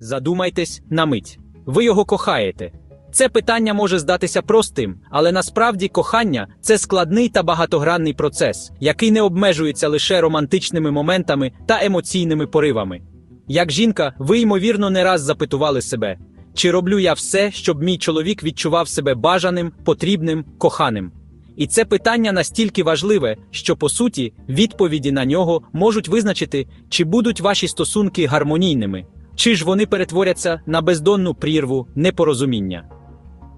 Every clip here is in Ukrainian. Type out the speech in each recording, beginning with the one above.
Задумайтесь на мить. Ви його кохаєте. Це питання може здатися простим, але насправді кохання це складний та багатогранний процес, який не обмежується лише романтичними моментами та емоційними поривами. Як жінка, ви ймовірно не раз запитували себе, чи роблю я все, щоб мій чоловік відчував себе бажаним, потрібним, коханим. І це питання настільки важливе, що по суті відповіді на нього можуть визначити, чи будуть ваші стосунки гармонійними, чи ж вони перетворяться на бездонну прірву непорозуміння.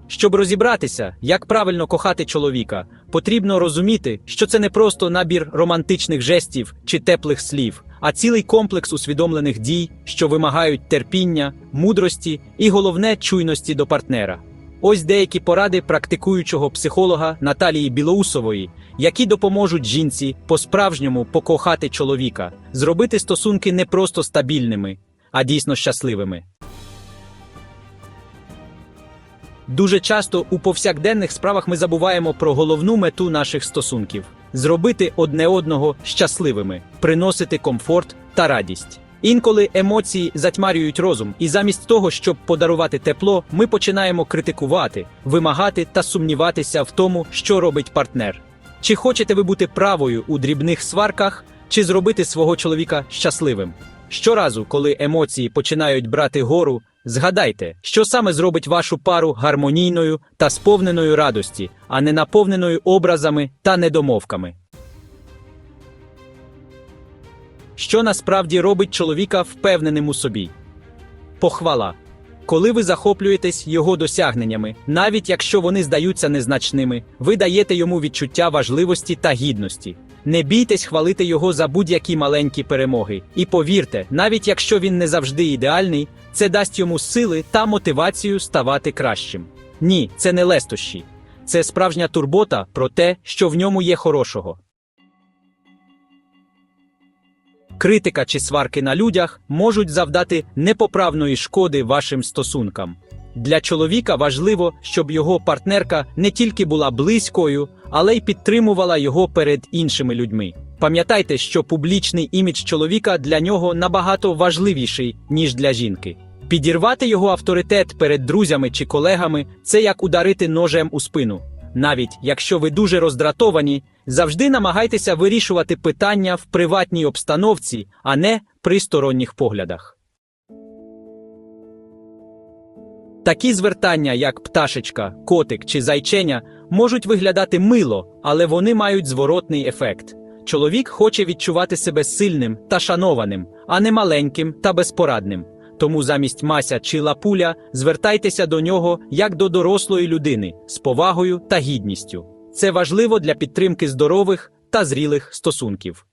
Щоб розібратися, як правильно кохати чоловіка, потрібно розуміти, що це не просто набір романтичних жестів чи теплих слів, а цілий комплекс усвідомлених дій, що вимагають терпіння, мудрості і головне чуйності до партнера. Ось деякі поради практикуючого психолога Наталії Білоусової, які допоможуть жінці по-справжньому покохати чоловіка, зробити стосунки не просто стабільними, а дійсно щасливими. Дуже часто у повсякденних справах ми забуваємо про головну мету наших стосунків зробити одне одного щасливими, приносити комфорт та радість. Інколи емоції затьмарюють розум, і замість того, щоб подарувати тепло, ми починаємо критикувати, вимагати та сумніватися в тому, що робить партнер. Чи хочете ви бути правою у дрібних сварках, чи зробити свого чоловіка щасливим? Щоразу, коли емоції починають брати гору, згадайте, що саме зробить вашу пару гармонійною та сповненою радості, а не наповненою образами та недомовками. Що насправді робить чоловіка впевненим у собі? Похвала. Коли ви захоплюєтесь його досягненнями, навіть якщо вони здаються незначними, ви даєте йому відчуття важливості та гідності. Не бійтесь хвалити його за будь-які маленькі перемоги. І повірте, навіть якщо він не завжди ідеальний, це дасть йому сили та мотивацію ставати кращим. Ні, це не лестощі. Це справжня турбота про те, що в ньому є хорошого. Критика чи сварки на людях можуть завдати непоправної шкоди вашим стосункам. Для чоловіка важливо, щоб його партнерка не тільки була близькою, але й підтримувала його перед іншими людьми. Пам'ятайте, що публічний імідж чоловіка для нього набагато важливіший, ніж для жінки. Підірвати його авторитет перед друзями чи колегами це як ударити ножем у спину. Навіть якщо ви дуже роздратовані, завжди намагайтеся вирішувати питання в приватній обстановці, а не при сторонніх поглядах. Такі звертання, як пташечка, котик чи зайченя, можуть виглядати мило, але вони мають зворотний ефект. Чоловік хоче відчувати себе сильним та шанованим, а не маленьким та безпорадним. Тому замість мася чи лапуля звертайтеся до нього як до дорослої людини з повагою та гідністю. Це важливо для підтримки здорових та зрілих стосунків.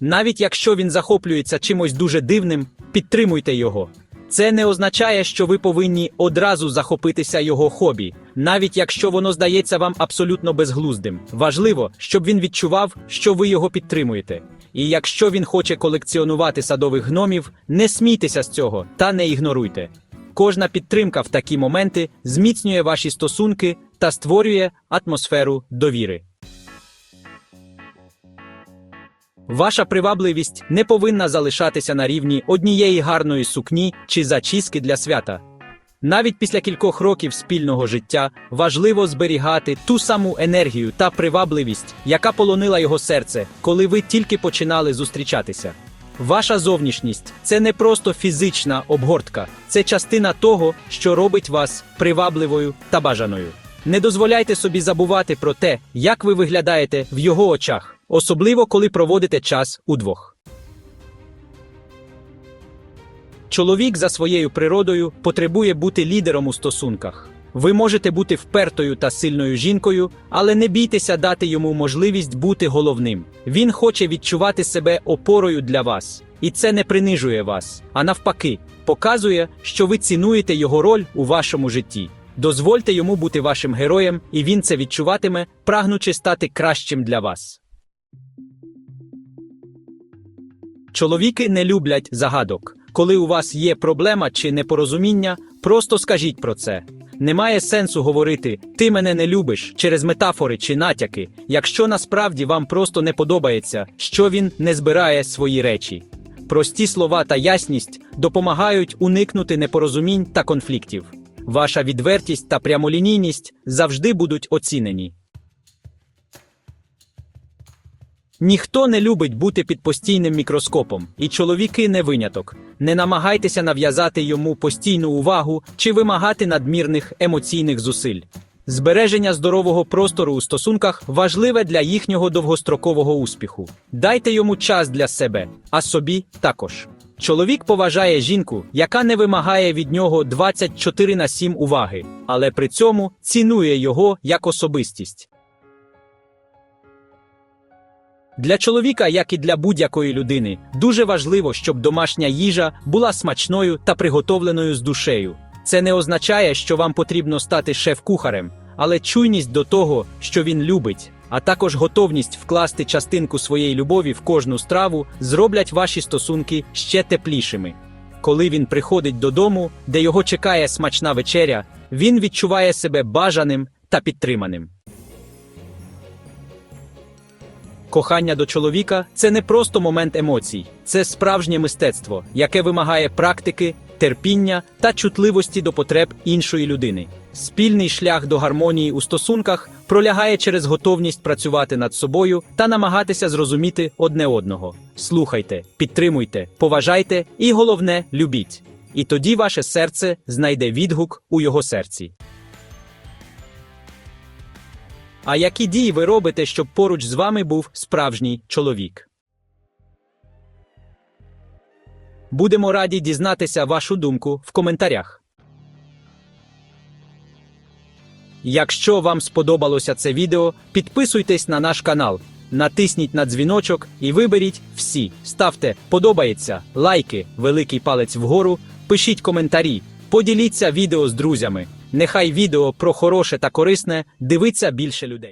Навіть якщо він захоплюється чимось дуже дивним, підтримуйте його. Це не означає, що ви повинні одразу захопитися його хобі, навіть якщо воно здається вам абсолютно безглуздим. Важливо, щоб він відчував, що ви його підтримуєте. І якщо він хоче колекціонувати садових гномів, не смійтеся з цього та не ігноруйте. Кожна підтримка в такі моменти зміцнює ваші стосунки та створює атмосферу довіри. Ваша привабливість не повинна залишатися на рівні однієї гарної сукні чи зачіски для свята. Навіть після кількох років спільного життя важливо зберігати ту саму енергію та привабливість, яка полонила його серце, коли ви тільки починали зустрічатися. Ваша зовнішність це не просто фізична обгортка, це частина того, що робить вас привабливою та бажаною. Не дозволяйте собі забувати про те, як ви виглядаєте в його очах, особливо коли проводите час удвох. Чоловік за своєю природою потребує бути лідером у стосунках. Ви можете бути впертою та сильною жінкою, але не бійтеся дати йому можливість бути головним. Він хоче відчувати себе опорою для вас, і це не принижує вас, а навпаки, показує, що ви цінуєте його роль у вашому житті. Дозвольте йому бути вашим героєм, і він це відчуватиме, прагнучи стати кращим для вас. Чоловіки не люблять загадок. Коли у вас є проблема чи непорозуміння, просто скажіть про це. Немає сенсу говорити ти мене не любиш через метафори чи натяки, якщо насправді вам просто не подобається, що він не збирає свої речі. Прості слова та ясність допомагають уникнути непорозумінь та конфліктів. Ваша відвертість та прямолінійність завжди будуть оцінені. Ніхто не любить бути під постійним мікроскопом, і чоловіки не виняток. Не намагайтеся нав'язати йому постійну увагу чи вимагати надмірних емоційних зусиль. Збереження здорового простору у стосунках важливе для їхнього довгострокового успіху. Дайте йому час для себе, а собі також. Чоловік поважає жінку, яка не вимагає від нього 24 на 7 уваги, але при цьому цінує його як особистість. Для чоловіка, як і для будь-якої людини, дуже важливо, щоб домашня їжа була смачною та приготовленою з душею. Це не означає, що вам потрібно стати шеф-кухарем, але чуйність до того, що він любить, а також готовність вкласти частинку своєї любові в кожну страву, зроблять ваші стосунки ще теплішими. Коли він приходить додому, де його чекає смачна вечеря, він відчуває себе бажаним та підтриманим. Кохання до чоловіка це не просто момент емоцій, це справжнє мистецтво, яке вимагає практики, терпіння та чутливості до потреб іншої людини. Спільний шлях до гармонії у стосунках пролягає через готовність працювати над собою та намагатися зрозуміти одне одного. Слухайте, підтримуйте, поважайте і головне любіть. І тоді ваше серце знайде відгук у його серці. А які дії ви робите, щоб поруч з вами був справжній чоловік? Будемо раді дізнатися вашу думку в коментарях. Якщо вам сподобалося це відео, підписуйтесь на наш канал, натисніть на дзвіночок і виберіть всі. Ставте подобається, лайки, великий палець вгору, пишіть коментарі, поділіться відео з друзями. Нехай відео про хороше та корисне дивиться більше людей.